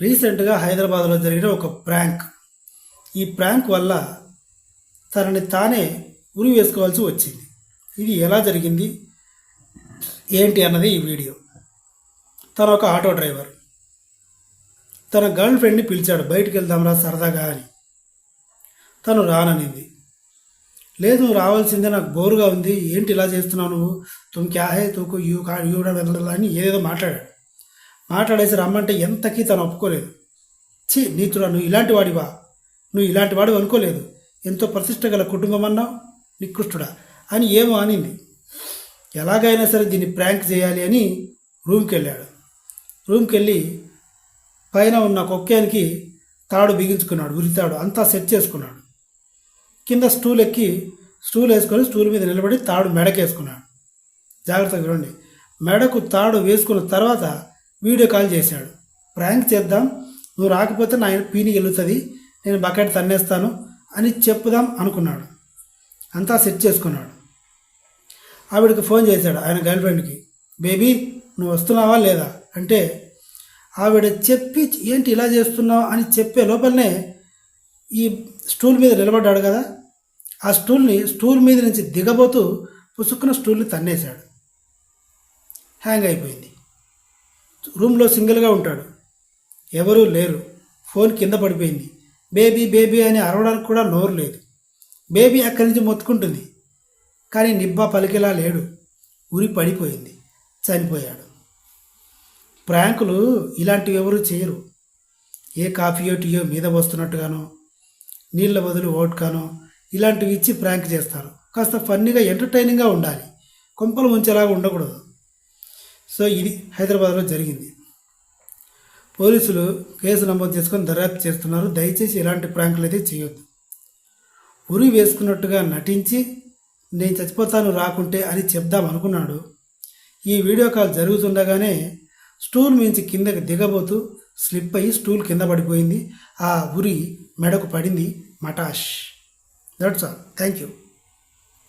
రీసెంట్గా హైదరాబాద్లో జరిగిన ఒక ప్రాంక్. ఈ ప్రాంక్ వల్ల తనని తానే ఉరి వేసుకోవాల్సి వచ్చింది. ఇది ఎలా జరిగింది? ఏంటి అన్నది ఈ వీడియో. తను ఒక ఆటో డ్రైవర్. తన గర్ల్ ఫ్రెండ్ని పిలిచాడు బయటికి వెళ్దాంరా సరదాగా అని. తను రాననింది. లేదు నువ్వు రావాల్సిందే నాకు బోరుగా ఉంది. ఏంటి ఇలా చేస్తున్నావు నువ్వు? తుమ్ క్యా హే తూకు యూ కా యూ అని ఏదేదో మాట్లాడాడు. మాట్లాడేసి రమ్మంటే ఎంతకీ తను ఒప్పుకోలేదు. ఛీ నీతురా నువ్వు ఇలాంటి వాడివా? నువ్వు ఇలాంటి వాడు అనుకోలేదు. ఎంతో ప్రతిష్ట గల కుటుంబం అన్నావు నికృష్టుడా అని ఏమో అనింది. ఎలాగైనా సరే దీన్ని ప్రాంక్ చేయాలి అని రూమ్కి వెళ్ళాడు రూమ్కి వెళ్ళి పైన ఉన్న కొక్కేనికి తాడు బిగించుకున్నాడు ఉరితాడు అంతా సెట్ చేసుకున్నాడు. కింద స్టూల్ ఎక్కి స్టూల్ వేసుకొని స్టూల్ మీద నిలబడి తాడు మెడకేసుకున్నాడు. జాగ్రత్తగా చూడండి మెడకు తాడు వేసుకున్న తర్వాత వీడియో కాల్ చేశాడు. ప్రాంక్ చేద్దాం నువ్వు రాకపోతే నా పీని గెలుతుంది నేను బకెట్ తన్నేస్తాను అని చెప్పుదాం అనుకున్నాడు. అంతా సెట్ చేసుకున్నాడు. ఆవిడకి ఫోన్ చేశాడు ఆయన గర్ల్ ఫ్రెండ్కి బేబీ నువ్వు వస్తున్నావా లేదా? అంటే ఆవిడ చెప్పి ఏంటి ఇలా చేస్తున్నావు? అని చెప్పే లోపలనే ఈ స్టూల్ మీద నిలబడ్డాడు కదా ఆ స్టూల్ని స్టూల్ మీద నుంచి దిగబోతూ పుసుక్కున స్టూల్ని తన్నేశాడు. హ్యాంగ్ అయిపోయింది. రూమ్లో సింగిల్గా ఉంటాడు. ఎవరూ లేరు. ఫోన్ కింద పడిపోయింది. బేబీ బేబీ అని అరవడానికి కూడా నోరు లేదు. బేబీ అక్కడి నుంచి మొత్తుకుంటుంది. కానీ నిబ్బా పలికేలా లేడు. ఉరి పడిపోయింది. చనిపోయాడు. ప్రాంకులు ఇలాంటివి ఎవరు చేయరు. ఏ కాఫీయో టీయో మీద వస్తున్నట్టుగానో నీళ్ళ బదులు ఓట్కానో ఇలాంటివి ఇచ్చి ప్రాంక్ చేస్తారు. కాస్త ఫన్నీగా ఎంటర్టైనింగ్గా ఉండాలి. కొంపలు ముంచేలాగా ఉండకూడదు. సో ఇది హైదరాబాద్లో జరిగింది. పోలీసులు కేసు నమోదు చేసుకొని దర్యాప్తు చేస్తున్నారు. దయచేసి ఇలాంటి ప్రాంకులు అయితే చేయొద్దు. ఉరి వేసుకున్నట్టుగా నటించి నేను చచ్చిపోతాను రాకుంటే అని చెప్దాం అనుకున్నాడు. ఈ వీడియో కాల్ జరుగుతుండగానే స్టూల్ మించి కిందకి దిగబోతూ స్లిప్ అయ్యి స్టూల్ కింద పడిపోయింది. ఆ ఉరి మెడకు పడింది మటాష్. That's all thank you